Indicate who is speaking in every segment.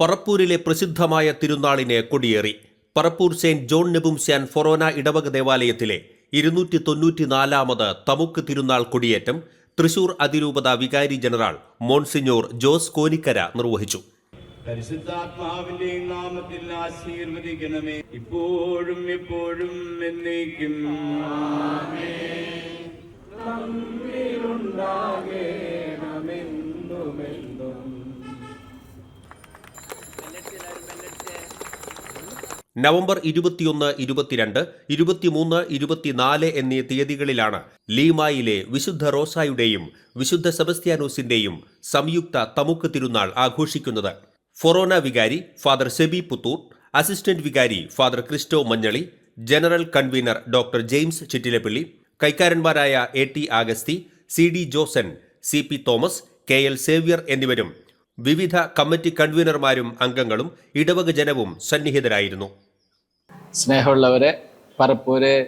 Speaker 1: പറപ്പൂരിലെ പ്രസിദ്ധമായ തിരുനാളിന് കൊടിയേറി. പറപ്പൂർ സെയിന്റ് ജോൺ നെബുംസ്യാൻ ഫൊറോന ഇടവക ദേവാലയത്തിലെ ഇരുന്നൂറ്റി തൊണ്ണൂറ്റിനാലാമത് തമുക്ക് തിരുനാൾ കൊടിയേറ്റം തൃശൂർ അതിരൂപത വികാരി ജനറൽ മോൺസിഞ്ഞോർ ജോസ് കോനിക്കര നിർവഹിച്ചു.
Speaker 2: പരിശുദ്ധാത്മാവിന്റെ നാമത്തിൽ ആശീർവദിക്കണമേ. ഇപ്പോഴും എപ്പോഴും എന്നേക്കും.
Speaker 1: നവംബർ ഇരുപത്തിയൊന്ന് ഇരുപത്തിരണ്ട് ഇരുപത്തിമൂന്ന് ഇരുപത്തിനാല് എന്നീ തീയതികളിലാണ് ലീമായിലെ വിശുദ്ധ റോസായുടെയും വിശുദ്ധ സെബസ്ത്യാനോസിന്റെയും സംയുക്ത തമുക്ക് തിരുനാൾ ആഘോഷിക്കുന്നത്. ഫൊറോന വികാരി ഫാദർ സെബി പുത്തൂർ അസിസ്റ്റന്റ് വികാരി father Christo Manjali general convener doctor James Chittilappally കൈക്കാരന്മാരായ A T Augusty C D Joson C P Thomas K L Xavier എന്നിവരും വിവിധ കമ്മിറ്റി കൺവീനർമാരും അംഗങ്ങളും ഇടവക ജനവും സന്നിഹിതരായിരുന്നു.
Speaker 3: സ്നേഹമുള്ളവരെ പറപ്പൂര്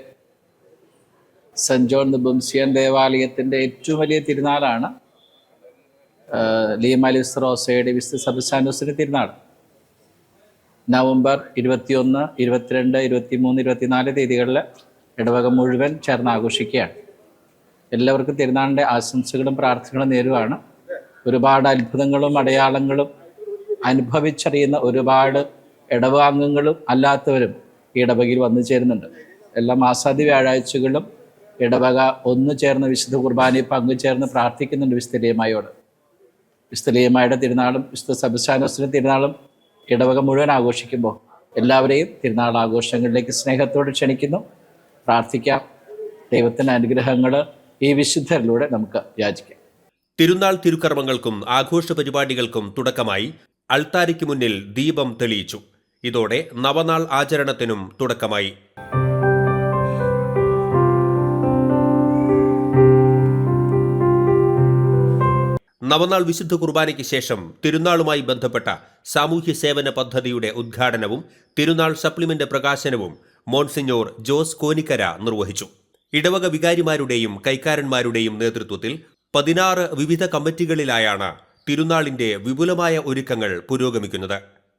Speaker 3: സെന്റ് ജോൺ ബംസിയൻ ദേവാലയത്തിന്റെ ഏറ്റവും വലിയ തിരുനാളാണ്. ലീമാലിസ് റോസയുടെ വിശുദ്ധ സബസാനോസിന്റെ തിരുനാൾ. നവംബർ ഇരുപത്തിയൊന്ന് ഇരുപത്തിരണ്ട് ഇരുപത്തിമൂന്ന് ഇരുപത്തിനാല് തീയതികളിൽ ഇടവക മുഴുവൻ ചേർന്ന് ആഘോഷിക്കുകയാണ്. എല്ലാവർക്കും തിരുനാളിന്റെ ആശംസകളും പ്രാർത്ഥനകളും നേരുവാണ്. ഒരുപാട് അത്ഭുതങ്ങളും അടയാളങ്ങളും അനുഭവിച്ചറിയുന്ന ഒരുപാട് ഇടവാംഗങ്ങളും അല്ലാത്തവരും ഈ ഇടവകയിൽ വന്നു ചേരുന്നുണ്ട്. എല്ലാ മാസാദി വ്യാഴാഴ്ചകളും ഇടവക ഒന്നു ചേർന്ന് വിശുദ്ധ കുർബാനയിൽ പങ്കുചേർന്ന് പ്രാർത്ഥിക്കുന്നുണ്ട് വിസ്തരീയമായോട്. വിസ്തരീയമായുടെ തിരുനാളും വിശുദ്ധ സബസാനോസിന്റെ തിരുനാളും ഇടവക മുഴുവൻ ആഘോഷിക്കുമ്പോൾ എല്ലാവരെയും തിരുനാൾ ആഘോഷങ്ങളിലേക്ക് സ്നേഹത്തോട് ക്ഷണിക്കുന്നു. പ്രാർത്ഥിക്കാം. ദൈവത്തിന്റെ അനുഗ്രഹങ്ങൾ ഈ വിശുദ്ധരിലൂടെ നമുക്ക് യാചിക്കാം.
Speaker 1: തിരുനാൾ തിരുക്കർമ്മങ്ങൾക്കും ആഘോഷ പരിപാടികൾക്കും തുടക്കമായി അൾത്താരിക്ക് മുന്നിൽ ദീപം തെളിയിച്ചു. ഇതോടെ നവനാൾ ആചരണത്തിനും തുടക്കമായി. നവനാൾ വിശുദ്ധ കുർബാനയ്ക്ക് ശേഷം തിരുനാളുമായി ബന്ധപ്പെട്ട സാമൂഹ്യ സേവന പദ്ധതിയുടെ ഉദ്ഘാടനവും തിരുനാൾ സപ്ലിമെന്റ് പ്രകാശനവും മോൺസിഞ്ഞോർ ജോസ് കോനിക്കര നിർവഹിച്ചു. ഇടവക വികാരിമാരുടെയും കൈക്കാരന്മാരുടെയും നേതൃത്വത്തിൽ പതിനാറ് വിവിധ കമ്മിറ്റികളിലായാണ് തിരുനാളിന്റെ വിപുലമായ ഒരുക്കങ്ങൾ പുരോഗമിക്കുന്നത്